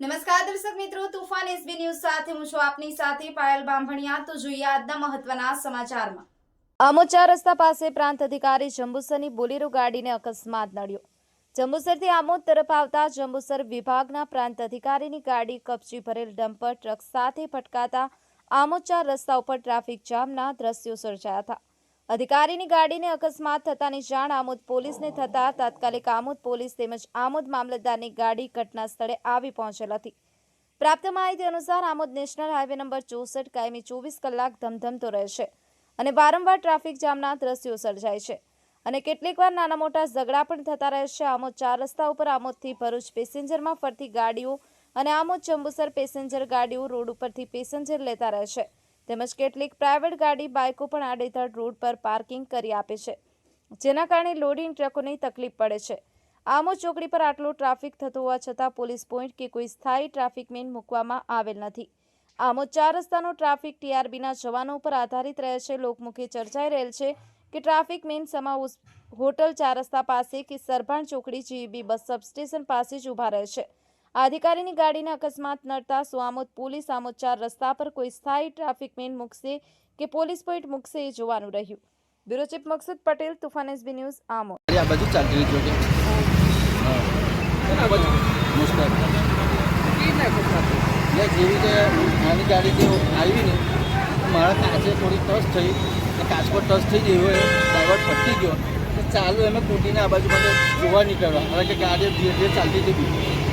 નમસ્કાર દર્શક મિત્રો, તુફાન એસબી ન્યૂઝ સાથે હું છું આપની સાથે પાયલ બાંભણિયા. તો જોઈએ આજના મહત્વના સમાચારમાં. આમોચા રસ્તા પાસે પ્રાંત અધિકારી જંબુસરની બોલેરો ગાડીને અકસ્માત નડ્યો. જંબુસરથી આમોદ તરફ આવતા જંબુસર વિભાગના પ્રાંત અધિકારીની ગાડી કપચી ભરેલ ડમ્પર ટ્રક સાથે ફટકાતા આમોચા રસ્તા ઉપર ટ્રાફિક જામના દ્રશ્યો સર્જાયા હતા. અધિકારીની ગાડીને અકસ્માત થતાની જાણ આમોદ પોલીસને થતા તાત્કાલિક આમોદ પોલીસ તેમજ આમોદ મામલતદારની ગાડી ઘટના સ્થળે આવી પહોંચેલ હતી. પ્રાપ્ત માહિતી અનુસાર આમોદ નેશનલ હાઈવે નંબર ચોસઠ કાયમી ચોવીસ કલાક ધમધમતો રહેશે અને વારંવાર ટ્રાફિક જામના દ્રશ્યો સર્જાય છે અને કેટલીકવાર નાના મોટા ઝઘડા પણ થતા રહેશે. આમોદ ચાર રસ્તા ઉપર આમોદથી ભરૂચ પેસેન્જરમાં ફરતી ગાડીઓ અને આમોદ ચંબુસર પેસેન્જર ગાડીઓ રોડ ઉપરથી પેસેન્જર લેતા રહેશે. તેમજ કેટલીક પ્રાઇવેટ ગાડી બાઇકો પણ આડેધડ રોડ પર પાર્કિંગ કરી આપે છે, જેના કારણે લોડિંગ ટ્રકોની તકલીફ પડે છે. આમો ચોકડી પર આટલો ટ્રાફિક થતો હોવા છતાં પોલીસ પોઈન્ટ કે કોઈ સ્થાયી ટ્રાફિક મેન મૂકવામાં આવેલ નથી. આમો ચાર રસ્તાનો ટ્રાફિક ટીઆરબીના જવાનો ઉપર આધારિત રહે છે. લોકમુખે ચર્ચાઈ રહેલ છે કે ટ્રાફિક મેન સમા હોટલ ચાર રસ્તા પાસે કે સરભાણ ચોકડી જીબી બસ સબસ્ટેશન પાસે જ ઊભા રહે છે. આ અધિકારીની ગાડીને અકસ્માત નડતા સુઆમોદ પોલીસ આમોદ ચાર રસ્તા પર કોઈ સ્થાયી ટ્રાફિક મેન મૂકશે કે પોલીસ પોઈન્ટ મૂકશે એ જોવાનું રહ્યું. Bureau chief Maksud Patel Tufan SB news Amod. આ બાજુ ચાલતી હતી જેવી નાની ગાડી જે આવી ને મારા કાચે થોડી ટચ થઈ. તો કાચ પર ટચ થઈ ગઈ હોય ડ્રાઈવર ફટી ગયો. ચાલુ એમે કૂટીને આ બાજુ મને જોવા નીકળ્યા. હવે કે ગાડી ધીરે ધીરે ચાલતી હતી